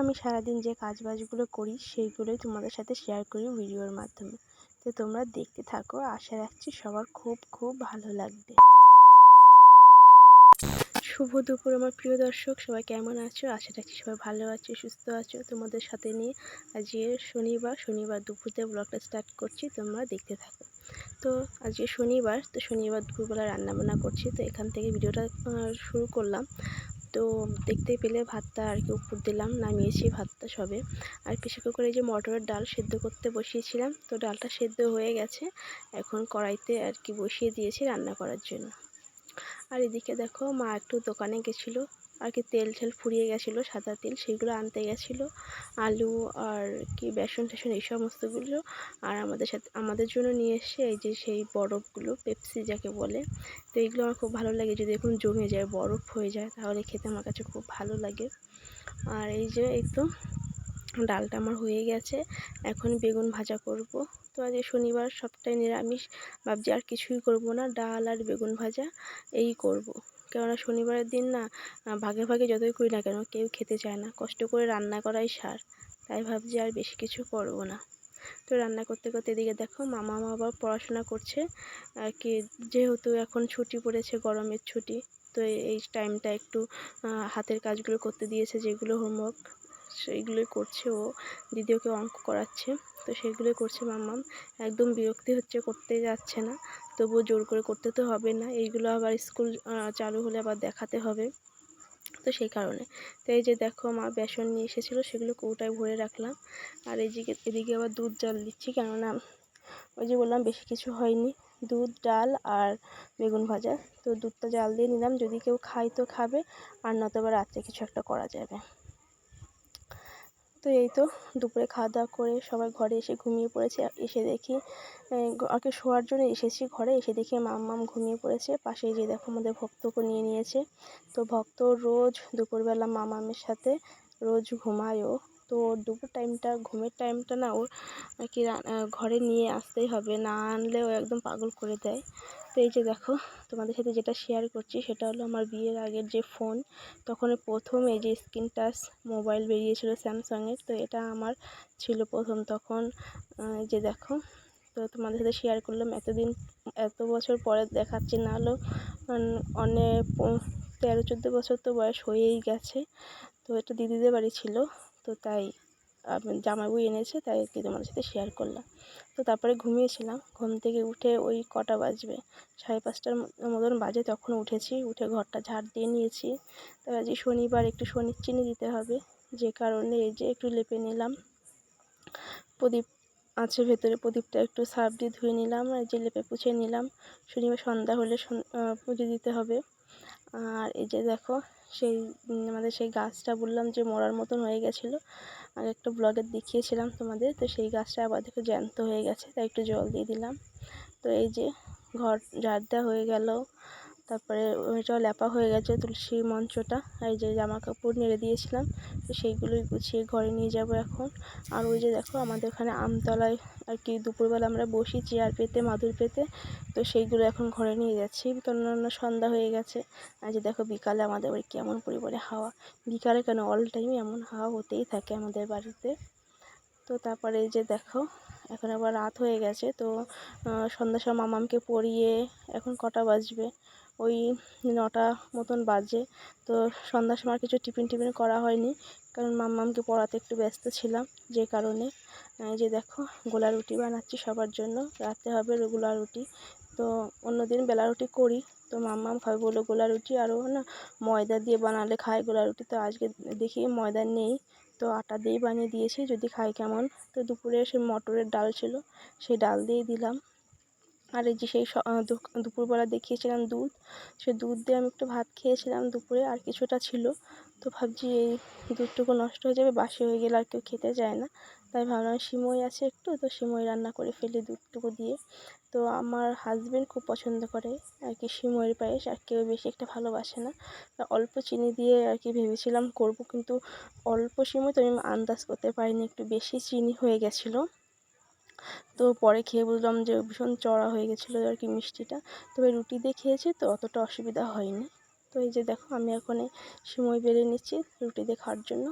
আমি সারাদিন যে কাজ বাজগুলো করি, সেইগুলোই তোমাদের সাথে শেয়ার করি ভিডিওর মাধ্যমে। তো তোমরা দেখতে থাকো, আশা রাখছি সবার খুব খুব ভালো লাগবে। শুভ দুপুর আমার প্রিয় দর্শক, সবাই কেমন আছো? আশা রাখছি সবাই ভালো আছো, সুস্থ আছো। তোমাদের সাথে নিয়ে আজকে শনিবার শনিবার দুপুরতে ব্লগটা স্টার্ট করছি, তোমরা দেখতে থাকো। তো আজকে শনিবার, তো শনিবার দুপুরবেলা রান্নাবান্না করছি, তো এখান থেকে ভিডিওটা শুরু করলাম। তো দেখতে পেলে ভাতটা আর কি উপর দিলাম নামিয়েছি ভাতটা সবে। আর প্রেশার করে যে মটরের ডাল সেদ্ধ করতে বসিয়েছিলাম, তো ডালটা সেদ্ধ হয়ে গেছে। এখন কড়াইতে আর কি বসিয়ে দিয়েছি রান্না করার জন্য। আর এদিকে দেখো মা একটু দোকানে গেছিল আর কি তেল ঠেল ফুরিয়ে গেছিল, সাদা তেল সেইগুলো আনতে গেছিল, আলু আর কি বেসন টেসন এই সমস্তগুলো। আর আমাদের সাথে, আমাদের জন্য নিয়ে এসে এই যে সেই বরফগুলো, পেপসি যাকে বলে, তো এইগুলো আমার খুব ভালো লাগে। যদি এখন জমে যায়, বরফ হয়ে যায়, তাহলে খেতে আমার কাছে খুব ভালো লাগে। আর এই যে, এই তো ডালটা আমার হয়ে গেছে, এখন বেগুন ভাজা করব। তো আজকে শনিবার সবটাই নিরামিষ, ভাবছি আর কিছুই করব না, ডাল আর বেগুন ভাজা এই করব। কেননা শনিবারের দিন না ভাগে ভাগে যতই করি না কেন কেউ খেতে চায় না, কষ্ট করে রান্না করাই সার। তাই ভাবছি আর বেশি কিছু করব না। তো রান্না করতে করতে এদিকে দেখো, মামা মা আবার পড়াশোনা করছে আর কি যেহেতু এখন ছুটি পড়েছে, গরমের ছুটি, তো এই টাইমটা একটু হাতের কাজগুলো করতে দিয়েছে যেগুলো হোমওয়ার্ক সেইগুলোই করছে ও। দিদি ওকে অঙ্ক করাচ্ছে। তো সেগুলোই করছে মাম্মাম। একদম বিরক্তি হচ্ছে, করতে যাচ্ছে না। তবুও জোর করে করতে তো হবে না। এইগুলো আবার স্কুল চালু হলে আবার দেখাতে হবে। তো সেই কারণে। তো এই যে দেখো, মা বেসন নিয়ে এসেছিল, সেগুলো কৌটায় ভরে রাখলাম। আর এইদিকে এদিকে আবার দুধ জল দিচ্ছি, কেননা ওই যে বললাম, বেশি কিছু হয়নি। দুধ, ডাল আর বেগুন ভাজা। তো দুধটা জাল দিয়ে নিলাম। যদি কেউ খায় তো খাবে, আর নতবা রাত্রে কিছু একটা করা যাবে। তো এই তো দুপুরে খাওয়া দাওয়া করে সবাই ঘরে এসে ঘুমিয়ে পড়েছে। এসে দেখি আগে শোয়ার জন্য এসেছি ঘরে, এসে দেখি মাম্মাম ঘুমিয়ে পড়েছে। পাশে যে দেখো আমাদের ভক্তকে নিয়ে নিয়েছে। তো ভক্ত রোজ দুপুরবেলা মামামের সাথে রোজ ঘুমায়ও। তো দুপুর টাইমটা ঘুমের টাইমটা না ওর কি ঘরে নিয়ে আসতেই হবে। না আনলে ও একদম পাগল করে দেয়। তো এই যে দেখো, তোমাদের সাথে যেটা শেয়ার করছি সেটা হলো আমার বিয়ের আগের যে ফোন তখন প্রথম এই যে স্ক্রিন টাচ মোবাইল বেরিয়েছিল স্যামসাংয়ের। তো এটা আমার ছিল প্রথম তখন। যে দেখো, তো তোমাদের সাথে শেয়ার করলাম। এতদিন, এত বছর পরে দেখাচ্ছি, না হলেও অনেক তেরো, চোদ্দ বছর তো বয়স হয়েই গেছে। তো এটা দিদিদের বাড়ি ছিল। তো তাই জামাইবাবু এনেছে, তাই আর কি তোমাদের সাথে শেয়ার করলাম। তো তারপরে ঘুমিয়েছিলাম, ঘুম থেকে উঠে ওই কটা বাজবে, সাড়ে পাঁচটার মতন বাজে তখন উঠেছি, উঠে ঘরটা ঝাড় দিয়ে নিয়েছি। তো আজ শনিবার একটু শনির চিনি দিতে হবে, যে কারণে এই যে একটু লেপে নিলাম। প্রদীপ আছে ভেতরে, প্রদীপটা একটু সার্ফ দিয়ে ধুয়ে নিলাম, আর যে লেপে পুছে নিলাম। শনিবার সন্ধ্যা হলে পুজো দিতে হবে। আর এই যে দেখো, সেই আমাদের সেই গাছটা বললাম যে মরার মতন হয়ে গেছিল। আর একটা ব্লগে দেখিয়েছিলাম তোমাদের, তো সেই গাছটা আবার দেখো জ্যান্ত হয়ে গেছে, তাই একটু জল দিয়ে দিলাম। তো এই যে ঘর ঝাড় দেওয়া হয়ে গেল তারপরে ওইটাও ল্যাপা হয়ে গেছে তুলসী মঞ্চটা, এই যে জামা কাপড় নেড়ে দিয়েছিলাম, তো সেইগুলোই গুছিয়ে ঘরে নিয়ে যাব এখন। আর ওই যে দেখো আমাদের ওখানে আমতলায় আর কি, দুপুরবেলা আমরা বসি চেয়ার পেতে, মাদুর পেতে, তো সেইগুলো এখন ঘরে নিয়ে যাচ্ছি। অন্যান্য সন্ধ্যা হয়ে গেছে, আর যে দেখো বিকালে আমাদের বাড়ি কেমন পরিমাণে হাওয়া। বিকালে কেন অল টাইম এমন হাওয়া হতেই থাকে আমাদের বাড়িতে। তো তারপরে যে দেখো, এখন আবার রাত হয়ে গেছে, তো সন্ধ্যার সময় মামামকে পড়িয়ে এখন কটা বাজবে? ওই নটা মতন বাজে। তো সন্ধ্যার সময় কিছু টিফিন টিফিন করা হয়নি। কারণ মাম্মামকে পড়াতে একটু ব্যস্ত ছিলাম যে কারণে। যে দেখো, গোলা রুটি বানাচ্ছি সবার জন্য। রাতে হবে গোলা রুটি। তো অন্য দিন বেলা রুটি করি। তো মাম্মাম খাবে বলল গোলা রুটি। আরও না ময়দা দিয়ে বানালে খায় গোলা রুটি। তো আজকে দেখি ময়দা নেই। তো আটা দিয়েই বানিয়ে দিয়েছি। যদি খাই কেমন? তো দুপুরে সে মটরের ডাল ছিল, সেই ডাল দিয়েই দিলাম। আর এই যে সেই দুপুরবেলা দেখিয়েছিলাম দুধ, সে দুধ দিয়ে আমি একটু ভাত খেয়েছিলাম দুপুরে, আর কিছুটা ছিল। তো ভাবছি এই দুধটুকু নষ্ট হয়ে যাবে, বাসি হয়ে গেলে আর কেউ খেতে চায় না। তাই ভাবলাম সিমই আছে একটু, তো সিমই রান্না করে ফেলি দুধটুকু দিয়ে। তো আমার হাজব্যান্ড খুব পছন্দ করে, আর কি সিমইয়ের পায়েস, আর কেউ বেশি একটা ভালোবাসে না। অল্প চিনি দিয়ে আর কি ভেবেছিলাম করব, কিন্তু অল্প সিমই তো আমি আন্দাজ করতে পারিনি, একটু বেশি চিনি হয়ে গেছিল। তো পরে খেয়ে বুঝলাম যে ভীষণ চড়া হয়ে গেছিল আর কি মিষ্টিটা। তবে রুটি দিয়ে খেয়েছি তো অতটা অসুবিধা হয়নি। তো এই যে দেখো, আমি এখন সময় বেড়ে নিচ্ছি রুটি দিয়ে খাওয়ার জন্য।